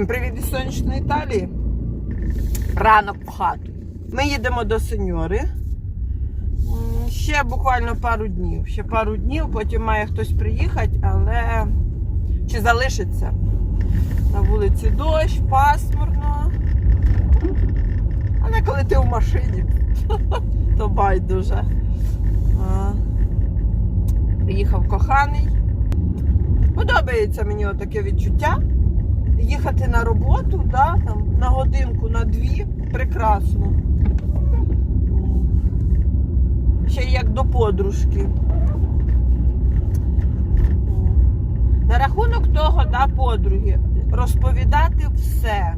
Всім привіт із сонячної Італії. Ранок в хату. Ми їдемо до сеньори. Ще буквально пару днів. Ще пару днів, потім має хтось приїхати, але чи залишиться? На вулиці дощ, пасмурно. Але коли ти в машині, то байдуже. Приїхав коханий. Подобається мені таке відчуття. Їхати на роботу, да, там, на годинку, на дві прекрасно. Ще як до подружки. На рахунок того, да, подруги, розповідати все. Е,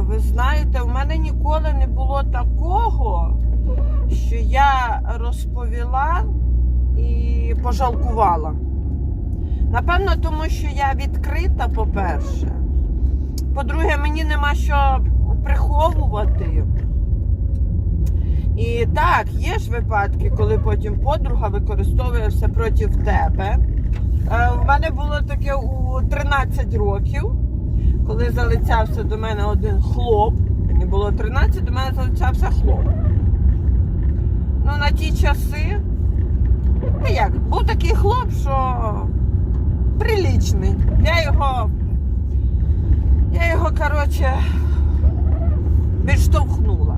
Ви знаєте, в мене ніколи не було такого, що я розповіла і пожалкувала. Напевно, тому що я відкрита, по-перше. По-друге, мені нема що приховувати. І так, є ж випадки, коли потім подруга використовує все проти тебе. Е, У мене було таке у 13 років, коли залицявся до мене один хлоп. Мені було 13, до мене залицявся хлоп. Ну, на ті часи, ну як, був такий хлоп, що приличний. Я його, я його, коротше, відштовхнула.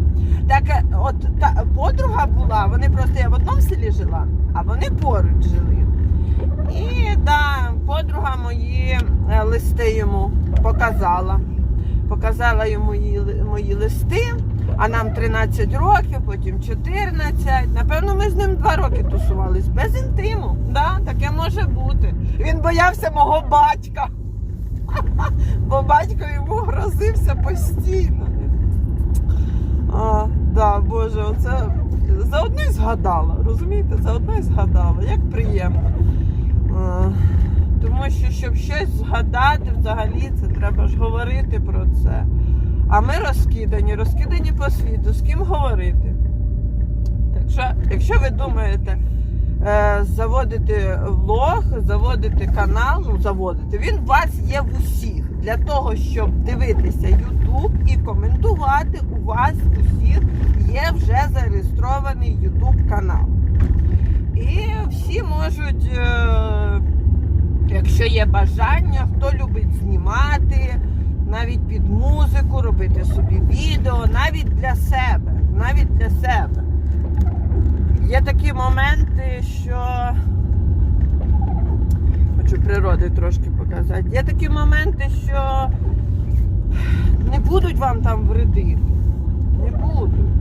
Так, е, от та подруга була, вони просто я в одному селі жила, а вони поруч жили. І да, подруга мої е, листи йому показала. Показала йому ли- мої листи, а нам 13 років, потім 14. Напевно, ми з ним 2 роки тусувались без інтиму. Да, таке може бути. Він боявся мого батька. Бо батько йому грозився постійно. А, да, Боже, оце заодно й згадала. Розумієте, заодно й згадала. Як приємно. А, тому що, щоб щось згадати, взагалі, це треба ж говорити про це. А ми розкидані, розкидані по світу. З ким говорити? Так що, якщо ви думаєте е, заводити влог, заводити канал, ну заводити, він у вас є в усіх. Для того, щоб дивитися YouTube і коментувати, у вас усіх є вже зареєстрований YouTube канал. І всі можуть, е, якщо є бажання, хто любить знімати, навіть під музику, робити собі відео, навіть для себе. Навіть для себе. Є такі моменти, що хочу природи трошки показати. Є такі моменти, що не будуть вам там вредити. Не будуть.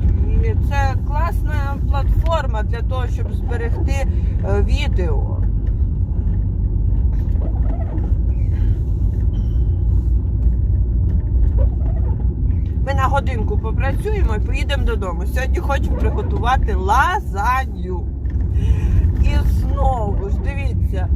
І це класна платформа для того, щоб зберегти е, відео. Ми на годинку попрацюємо і поїдемо додому. Сьогодні хочу приготувати лазанью. І знову ж дивіться,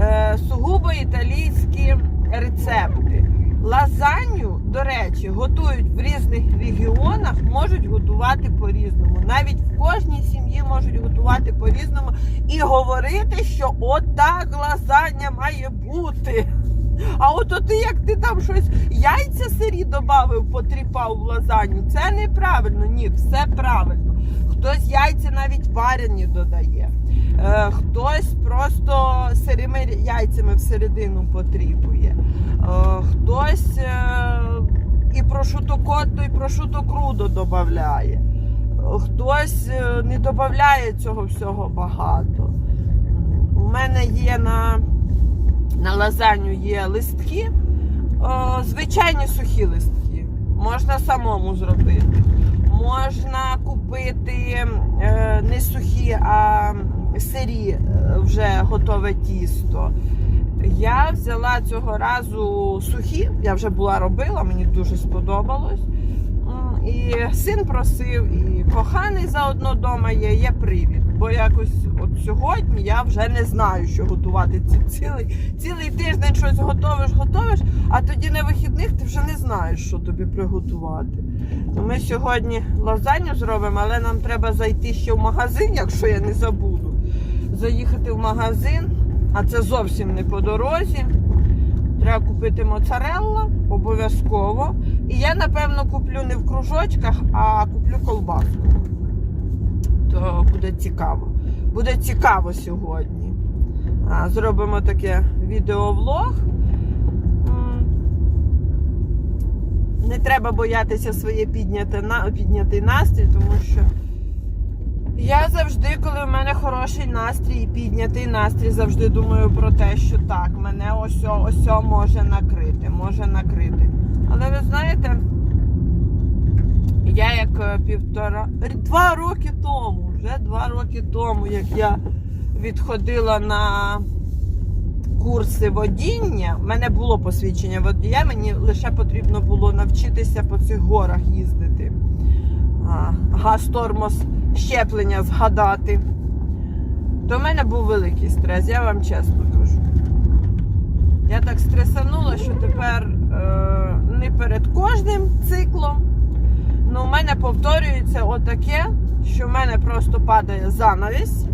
е, сугубо італійські рецепти. Лазанью, до речі, готують в різних регіонах, можуть готувати по-різному. Навіть в кожній сім'ї можуть готувати по-різному і говорити, що отак лазання має бути. А от ти як ти там щось яйця сирі додав, потріпав в лазанью, це неправильно. Ні, все правильно. Хтось яйця навіть варені додає. Е, хтось просто сирими яйцями всередину потріпує. Е, хтось е, і прошуто котто, і прошуто крудо додає. Хтось е, не додає цього всього багато. У мене є на, на лазанью є листки, звичайні сухі листки. Можна самому зробити. Можна купити е, не сухі, а сирі е, вже готове тісто. Я взяла цього разу сухі, я вже була робила, мені дуже сподобалось. І син просив, і коханий заодно вдома є, є привід. Бо якось от сьогодні я вже не знаю, що готувати. Ці- Цілий, цілий тиждень щось готовиш, готовиш, а тоді на вихідних ти вже не знаєш, що тобі приготувати. Ми сьогодні лазанью зробимо, але нам треба зайти ще в магазин, якщо я не забуду. Заїхати в магазин, а це зовсім не по дорозі. Треба купити моцарелла, обов'язково. І я, напевно, куплю не в кружочках, а куплю буде цікаво. Буде цікаво сьогодні. Зробимо таке відеовлог. Не треба боятися своє підняти, на, піднятий настрій, тому що я завжди, коли в мене хороший настрій і піднятий настрій, завжди думаю про те, що так, мене ось ось може накрити, може накрити. Але ви знаєте, як е, півтора два роки тому, вже два роки тому, як я відходила на курси водіння, в мене було посвідчення водія, мені лише потрібно було навчитися по цих горах їздити. Газ тормоз щеплення згадати. То в мене був великий стрес, я вам чесно кажу. Я так стресанула, що тепер е, не перед кожним циклом. Ну, у мене повторюється отаке, що в мене просто падає занавість.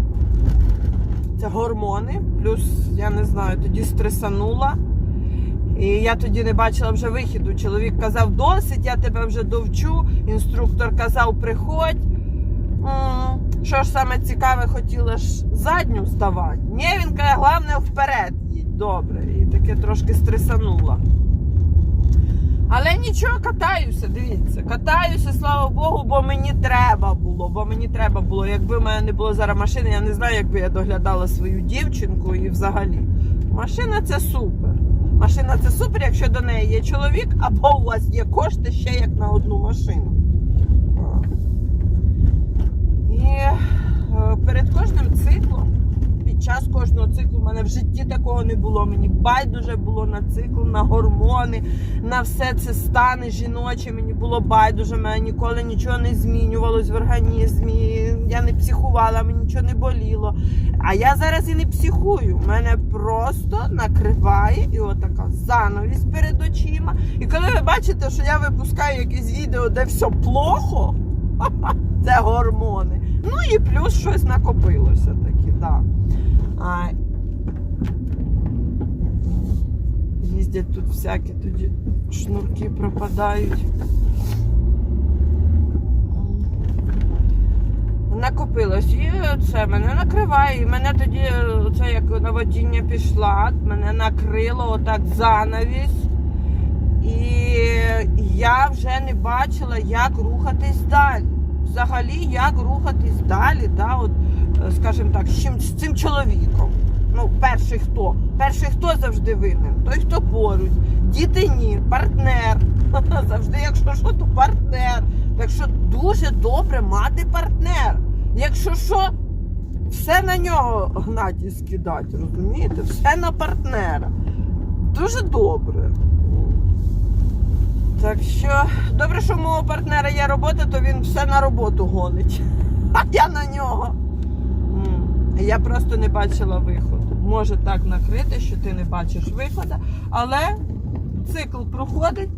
Це гормони. Плюс, я не знаю, тоді стресанула. І я тоді не бачила вже вихіду. Чоловік казав, досить, я тебе вже довчу. Інструктор казав, приходь. Що ж саме цікаве, хотіла ж задню здавати. Ні, він каже, головне вперед. Добре. І таке трошки стресанула. Нічого, катаюся, дивіться, катаюся, слава Богу, бо мені треба було. Бо мені треба було. Якби в мене не було зараз машини, я не знаю, якби я доглядала свою дівчинку і взагалі. Машина це супер. Машина це супер, якщо до неї є чоловік, або у вас є кошти ще як на одну машину. І е, перед кожним циклом, під час кожного циклу, в мене в житті такого не було. Мені байдуже було на цикл, на гормони, на все це стани жіночі. Мені було байдуже, мене ніколи нічого не змінювалось в організмі. Я не психувала, мені нічого не боліло. А я зараз і не психую. Мене просто накриває і отака занавість перед очима. І коли ви бачите, що я випускаю якесь відео, де все плохо, це гормони. Ну і плюс щось накопилося таки, да. А, їздять тут всякі тоді шнурки пропадають. Накопилось. І це мене накриває. І мене тоді це як наводіння пішла, мене накрило отак занавість. І я вже не бачила, як рухатись далі. Взагалі, як рухатись далі, да, от, скажімо так, з, чим, з цим чоловіком. Ну, перший хто? Перший хто завжди винен? Той, хто поруч. Діти ні, партнер. Завжди, якщо що, то партнер. Так що дуже добре мати партнер. Якщо що, все на нього гнать і скидати, розумієте? Все на партнера. Дуже добре. Так що, добре, що у мого партнера є робота, то він все на роботу гонить. А я на нього. Я просто не бачила виходу. Може так накрити, що ти не бачиш виходу, але цикл проходить,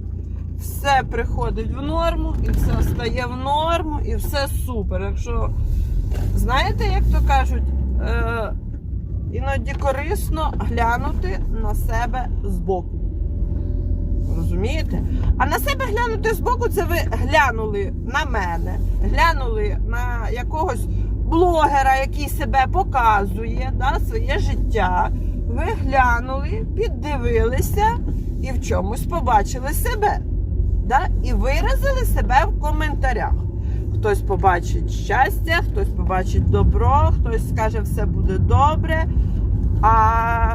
все приходить в норму, і все стає в норму, і все супер. Якщо знаєте, як то кажуть, е, іноді корисно глянути на себе збоку. Розумієте? А на себе глянути збоку, це ви глянули на мене, глянули на якогось блогера, який себе показує, да, своє життя. Ви глянули, піддивилися і в чомусь побачили себе. Да? І виразили себе в коментарях. Хтось побачить щастя, хтось побачить добро, хтось скаже, все буде добре. А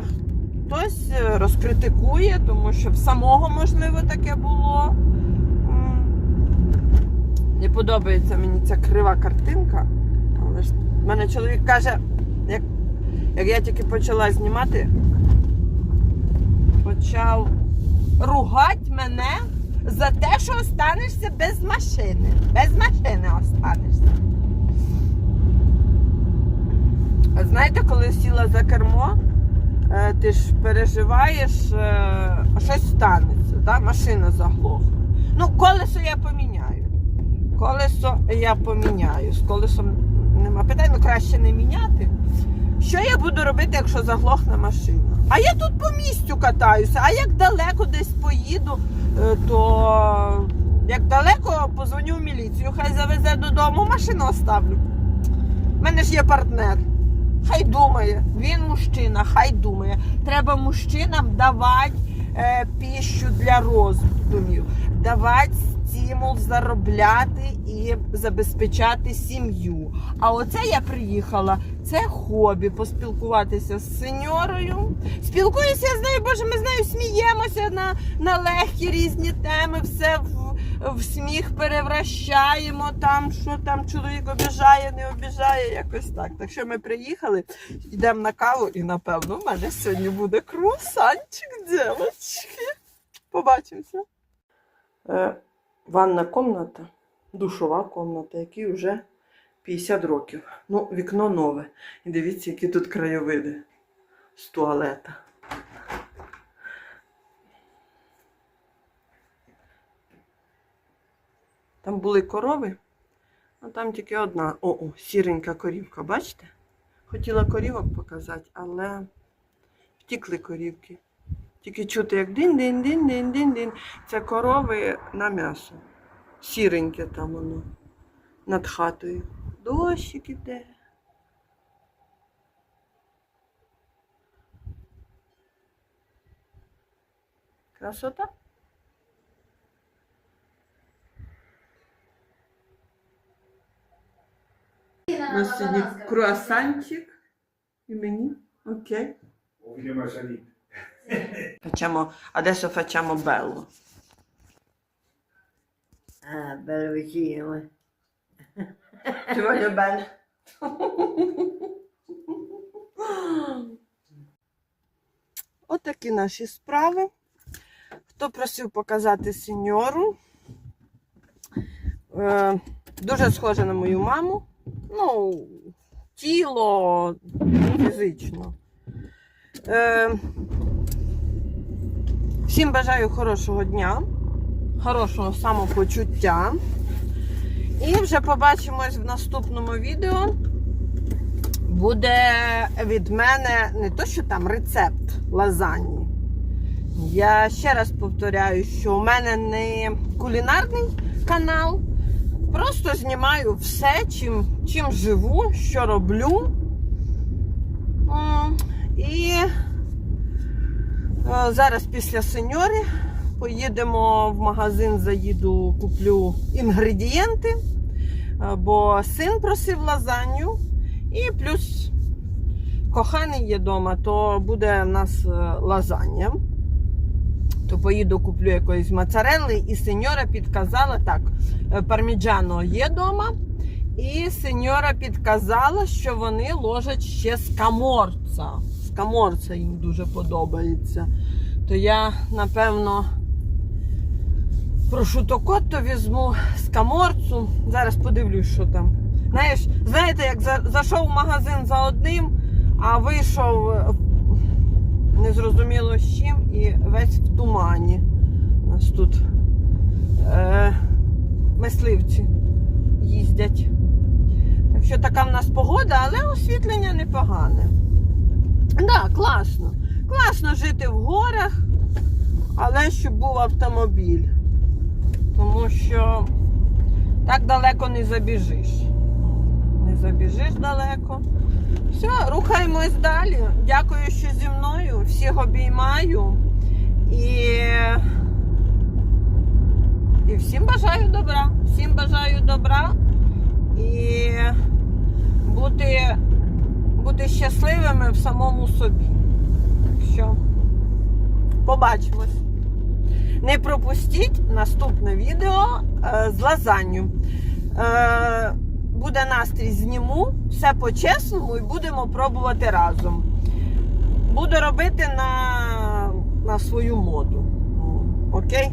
хтось е, розкритикує, тому що в самого можливо таке було. Не подобається мені ця крива картинка. Але мене чоловік каже, як, як я тільки почала знімати, почав ругати мене за те, що останешся без машини. Без машини останешся. А Знаєте, коли сіла за кермо, е, ти ж переживаєш, е, щось станеться, да? машина заглохне. Ну, колесо я поміняю. Колесо я поміняю. З колесом нема питань, краще не міняти. Що я буду робити, якщо заглохне машина? А я тут по місцю катаюся, а як далеко десь поїду, е, то як далеко позвоню в міліцію, хай завезе додому, машину оставлю. У мене ж є партнер. Хай думає, він мужчина, хай думає. Треба мужчинам давати е, піщу для роздумів, давати стимул заробляти і забезпечати сім'ю. А оце я приїхала. Це хобі поспілкуватися з сеньорою. Спілкуюся з нею, боже, ми з нею сміємося на, на легкі різні теми, все в, в сміх перевращаємо. Там що там чоловік обіжає, не обіжає, якось так. Так що ми приїхали, йдемо на каву, і напевно в мене сьогодні буде круасанчик, дівчатки. Побачимося. Ванна комната, душова комната, якій вже 50 років. Ну, вікно нове. І дивіться, які тут краєвиди з туалета. Там були корови, а там тільки одна. О, о, сіренька корівка, бачите? Хотіла корівок показати, але втікли корівки. Тільки чути, як дин-дин-дин-дин-дин-дин. Це корови на м'ясо. Сіреньке там воно над хатою. Дощик іде. Красота. У нас сьогодні круасанчик. І мені. Окей. Vogliamo salire. Facciamo, adesso facciamo bello. Ah, bello vicino. eh. Ti voglio bene. Отакі наші справи. Хто просив показати сеньору? Е, дуже схоже на мою маму. Ну, тіло фізично. Е, всім бажаю хорошого дня, хорошого самопочуття. І вже побачимось в наступному відео. Буде від мене не то, що там рецепт лазаньї. Я ще раз повторяю, що у мене не кулінарний канал. Просто знімаю все, чим, чим живу, що роблю. Е, зараз після сеньори поїдемо в магазин, заїду, куплю інгредієнти, е, бо син просив лазанью. І плюс коханий є вдома, то буде в нас е, лазанья. То поїду куплю якоїсь моцарелли, і сеньора підказала так: парміджано є вдома, і сеньора підказала, що вони ложать ще скаморца. Скаморца їм дуже подобається. То я, напевно, прошутокотто візьму скаморцу. Зараз подивлюсь, що там. Знаєш, знаєте, як за, зайшов в магазин за одним, а вийшов е, незрозуміло з чим і весь в тумані. У нас тут е, мисливці їздять. Так що така в нас погода, але освітлення непогане. Да, класно. Класно жити в горах, але щоб був автомобіль. Тому що так далеко не забіжиш. Не забіжиш далеко. Все, рухаємось далі. Дякую, що зі мною. Всіх обіймаю. І, і всім бажаю добра. Всім бажаю добра і бути, бути щасливими в самому собі. Так що побачимось. Не пропустіть наступне відео е, з лазанню. Е, буде настрій зніму, все по-чесному і будемо пробувати разом. Буду робити на, на свою моду. Окей?